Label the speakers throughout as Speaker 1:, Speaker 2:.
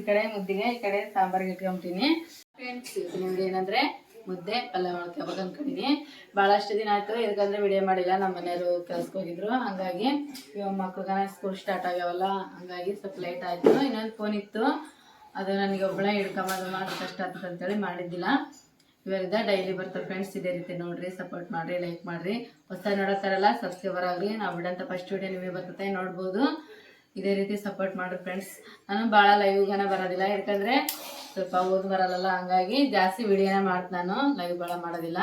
Speaker 1: ಈ ಕಡೆ ಮುದ್ದೆಗೆ, ಈ ಕಡೆ ಸಾಂಬಾರ್ಗೆ ಇಟ್ಕೊಂಬಿಟ್ಟಿನಿ ಫ್ರೆಂಡ್ಸ್ ನಿಮ್ಗೆ ಏನಂದ್ರೆ ಮುದ್ದೆ, ಪಲ್ಯ ಮಾಡ್ಕೋಬೇಕು ಅನ್ಕೊಂಡಿನಿ ಭಾಳಷ್ಟು ದಿನ ಆಯ್ತು, ಇದಕ್ಕಂದ್ರೆ ವಿಡಿಯೋ ಮಾಡಿಲ್ಲ, ನಮ್ಮ ಮನೆಯವರು ಕೆಲ್ಸಕ್ಕೆ ಹೋಗಿದ್ರು. ಹಂಗಾಗಿ ಇವಾಗ ಮಕ್ಳಿಗೆ ಸ್ಕೂಲ್ ಸ್ಟಾರ್ಟ್ ಆಗ್ಯಾವಲ್ಲ, ಹಂಗಾಗಿ ಸ್ವಲ್ಪ ಲೇಟ್ ಆಯ್ತು. ಇನ್ನೊಂದು ಫೋನ್ ಇತ್ತು. ಅದು ನನಗೆ ಒಬ್ಬಳೇ ಹಿಡ್ಕೊಂಬದು ಮಾಡಿ ಕಷ್ಟ ಆಗ್ತದೆ ಅಂತೇಳಿ ಮಾಡಿದ್ದಿಲ್ಲ. ಇವಾಗ ಡೈಲಿ ಬರ್ತಾರೆ ಫ್ರೆಂಡ್ಸ್ ಇದೇ ರೀತಿ ನೋಡ್ರಿ ಸಪೋರ್ಟ್ ಮಾಡ್ರಿ ಲೈಕ್ ಮಾಡ್ರಿ. ಹೊಸ ನೋಡೋತಾರಲ್ಲ ಸಬ್ಸ್ಕ್ರೈಬರ್ ಆಗ್ರಿ ನಾವು ಬಿಡಂತ ಫಸ್ಟ್ ವಿಡಿಯೋ ನಿಮಗೆ ಬರ್ತದೆ, ನೋಡ್ಬೋದು. ಇದೇ ರೀತಿ ಸಪೋರ್ಟ್ ಮಾಡ್ರಿ ಫ್ರೆಂಡ್ಸ್ ನಾನು ಭಾಳ ಲೈವ್ಗನ ಬರೋದಿಲ್ಲ, ಯಾಕಂದರೆ ಸ್ವಲ್ಪ ಓದ್ ಬರಲ್ಲ ಹಂಗಾಗಿ ಜಾಸ್ತಿ ವಿಡಿಯೋನ ಮಾಡ್ತೀನಿ ನಾನು ಲೈವ್ ಭಾಳ ಮಾಡೋದಿಲ್ಲ.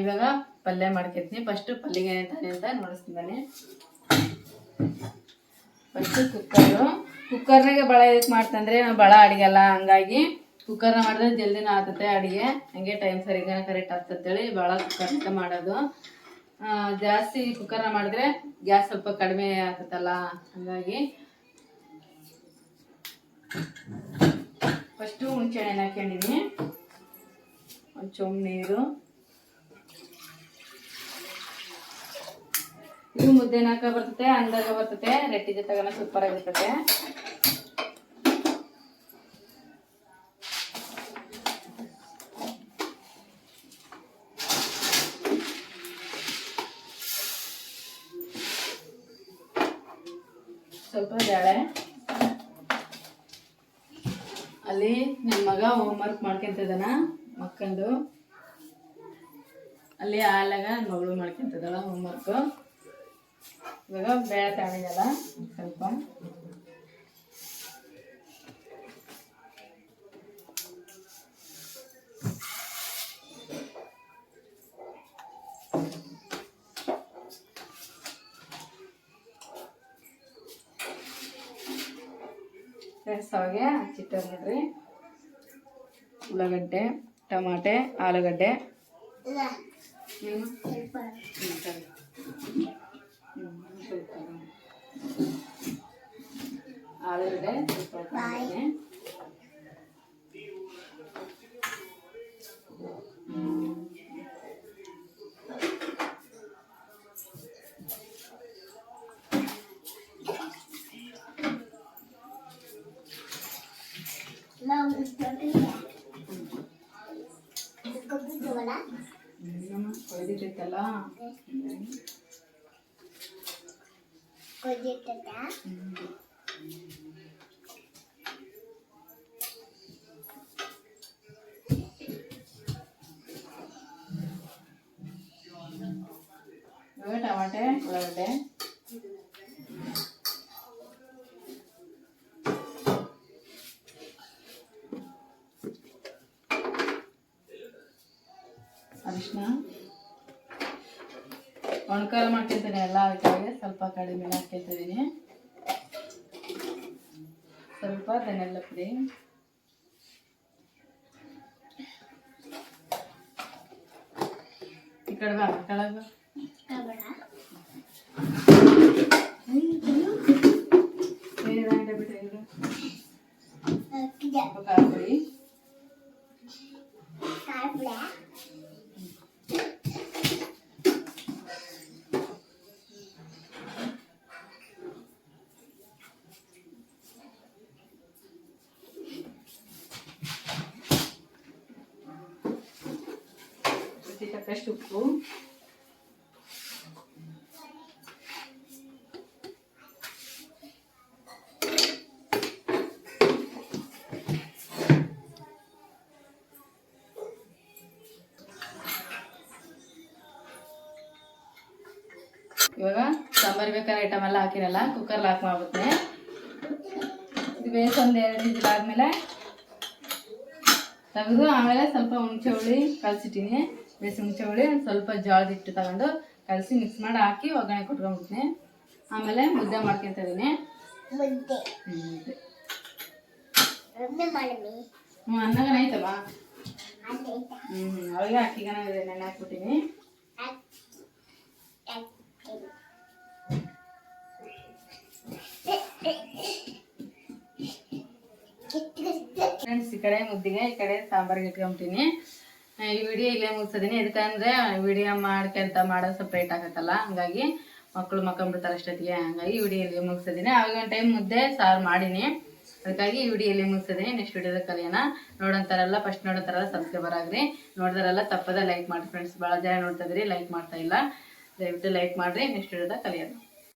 Speaker 1: ಇವಾಗ ಪಲ್ಯ ಮಾಡ್ಕೊತೀನಿ. ಫಸ್ಟು ಪಲ್ಲಿಗೆ ತಾನೆ ಅಂತ ನೋಡಿಸ್ತೀನಿ ಫಸ್ಟು ಕುಕ್ಕರು ಕುಕ್ಕರ್ನಾಗೆ ಭಾಳ ಇದಕ್ಕೆ ಮಾಡ್ತಂದ್ರೆ ನಾವು ಭಾಳ ಅಡಿಗೆಲ್ಲ ಹಂಗಾಗಿ ಕುಕ್ಕರ್ನ ಮಾಡಿದ್ರೆ ಜಲ್ದಿನ ಆತತೆ ಅಡುಗೆ. ಹಂಗೆ ಟೈಮ್ ಸರಿಗೆ ಕರೆಕ್ಟ್ ಆಗ್ತಂತೇಳಿ ಭಾಳ ಕುಕ್ಕರ್ನಾಗ ಮಾಡೋದು. ಜಾಸ್ತಿ ಕುಕ್ಕರ್ನ ಮಾಡಿದ್ರೆ ಗ್ಯಾಸ್ ಸ್ವಲ್ಪ ಕಡಿಮೆ ಆಗುತ್ತಲ್ಲ? ಹಂಗಾಗಿ ಫಸ್ಟು ಹುಣಸೆಹಣ್ಣು ಹಾಕೊಂಡಿದ್ದೀನಿ ಒಂದು ಚೊಂಬು ನೀರು. ಇದು ಮುದ್ದೆ ನಾಕ ಬರ್ತತೆ, ಅಂದಾಗ ಬರ್ತತೆ ರೆಟ್ಟಿ ಜೊತೆಗೆಲ್ಲ ಸೂಪರ್ ಆಗಿರ್ತತೆ. ಸ್ವಲ್ಪ ಬೇಳೆ ಅಲ್ಲಿ ನನ್ನ ಮಗ ಹೋಮ್ ವರ್ಕ್ ಮಾಡ್ಕೊಂತಿದ್ದಾನ ಮಕ್ಕಂದು. ಅಲ್ಲಿ ಹಾಲಾಗ ನನ್ನ ಮಗಳು ಮಾಡ್ಕೊಂತಿದ್ದಾಳ ಹೋಮ್ ವರ್ಕು ಇವಾಗ ಬೇಳೆ ತಗೊಂಡಿದ್ದಲ್ಲ ಸ್ವಲ್ಪ. ಫ್ರೆಂಡ್ಸ್ ಅವಾಗೆ ಹಚ್ಚಿಟ್ಟ ನೋಡ್ರಿ ಉಳ್ಳಾಗಡ್ಡೆ ಟಮಾಟೆ ಆಲೂಗಡ್ಡೆ ಹ್ಮ್. ಹ್ಮ್, ಕೊಯ್ದಿಟ್ಟಿತ್ತಲ್ಲ ಹ್ಮ್. ಇವಾಗ ಟಮಾಟೆ ಉಳ್ಳಾಗಡ್ಡೆ ಅರಿಶಿನ. ಒಣಕಾರ ಮಾಡ್ಕೊತೀನಿ ಎಲ್ಲ ಅದಕ್ಕಾಗಿ ಸ್ವಲ್ಪ ಕಡಿಮೆ ಹಾಕ್ಕೊತಿದ್ದೀನಿ ಸ್ವಲ್ಪ ಧನಿಯಲ್ಲ ಪುಡಿ. ಈ ಕಡೆ ಬಾ ಕೆಳಗೆ ಬಿಟ್ರೆ ಇದು ಸ್ವಲ್ಪ ಪುಡಿ. ತಕ್ಕಷ್ಟು ಉಪ್ಪು ಇವಾಗ ಸಾಂಬಾರ್ ಬೇಕಾದ ಐಟಮ್ ಎಲ್ಲ ಹಾಕಿರಲ್ಲ ಕುಕ್ಕರ್ ಲಾಕ್ ಮಾಡ್ಬಿಡ್ತೀನಿ ಇದು ಬೇಸೊಂದು ಎರಡು ಇದು ಆದಮೇಲೆ ತೆಗೆದು ಆಮೇಲೆ ಸ್ವಲ್ಪ ಹುಣಸೆ ಹುಳಿ ಕಲಸಿಟ್ಟಿನಿ ಬೇಸಿ ಮುಂಚೆ ಹುಳಿ ಒಂದು ಸ್ವಲ್ಪ ಜೋಳದ ಹಿಟ್ಟು ತಗೊಂಡು ಕಲಸಿ ಮಿಕ್ಸ್ ಮಾಡಿ ಹಾಕಿ ಒಗ್ಗರಣೆ ಕೊಟ್ಕೊಂಡ್ಬಿಡ್ತೀನಿ ಆಮೇಲೆ ಮುದ್ದೆ ಮಾಡ್ಕೊತ
Speaker 2: ಮಾಡಮಿ.
Speaker 1: ಹ್ಞೂ ಅನ್ನಗನ
Speaker 2: ಅದೇ
Speaker 1: ಹ್ಞೂ ಅವಾಗ ಅಕ್ಕಿಗನ ನೆನೆ ಹಾಕ್ಬಿಟ್ಟಿನಿ. ಫ್ರೆಂಡ್ಸ್ ಈ ಕಡೆ ಮುದ್ದಿಗೆ ಈ ಕಡೆ ಸಾಂಬಾರಿಗೆ ಇಟ್ಕೊಂಬಿಟ್ಟಿನಿ. ಈ ವಿಡಿಯೋ ಇಲ್ಲೇ ಮುಗಿಸಿದೀನಿ. ಇದಕ್ಕಂದ್ರೆ ವಿಡಿಯೋ ಮಾಡ್ಕೊಂತ ಮಾಡೋ ಸಪ್ರೇಟ್ ಆಗತ್ತಲ್ಲ, ಹಂಗಾಗಿ ಮಕ್ಕಳು ಮಕ್ಕಂಬಿಡ್ತಾರೆ ಅಷ್ಟೊತ್ತಿಗೆ. ಹಂಗಾಗಿ ವಿಡಿಯೋ ಇಲ್ಲಿಗೆ ಮುಗಿಸಿದೀನಿ. ಆವಾಗ ಟೈಮ್ ಮುದ್ದೆ, ಸಾರು ಮಾಡೀನಿ. ಅದಕ್ಕಾಗಿ ಈ ವಿಡಿಯೋ ಇಲ್ಲಿ ಮುಗಿಸಿದೀನಿ. ನೆಕ್ಸ್ಟ್ ವಿಡಿಯೋದ ಕಲಿಯೋಣ. ನೋಡೋಂತಾರಲ್ಲ, ಫಸ್ಟ್ ನೋಡೋಂತಾರಲ್ಲ ಸಬ್ಸ್ಕ್ರೈಬರ್ ಆಗ್ರಿ. ನೋಡಿದಾರಲ್ಲ ತಪ್ಪದ ಲೈಕ್ ಮಾಡಿ ಫ್ರೆಂಡ್ಸ್ ಭಾಳ ಜನ ನೋಡ್ತಾ ಇದ್ರಿ ಲೈಕ್ ಮಾಡ್ತಾ ಇಲ್ಲ. ದಯವಿಟ್ಟು ಲೈಕ್ ಮಾಡಿರಿ. ನೆಕ್ಸ್ಟ್ ವಿಡಿಯೋದ ಕಲಿಯೋಣ.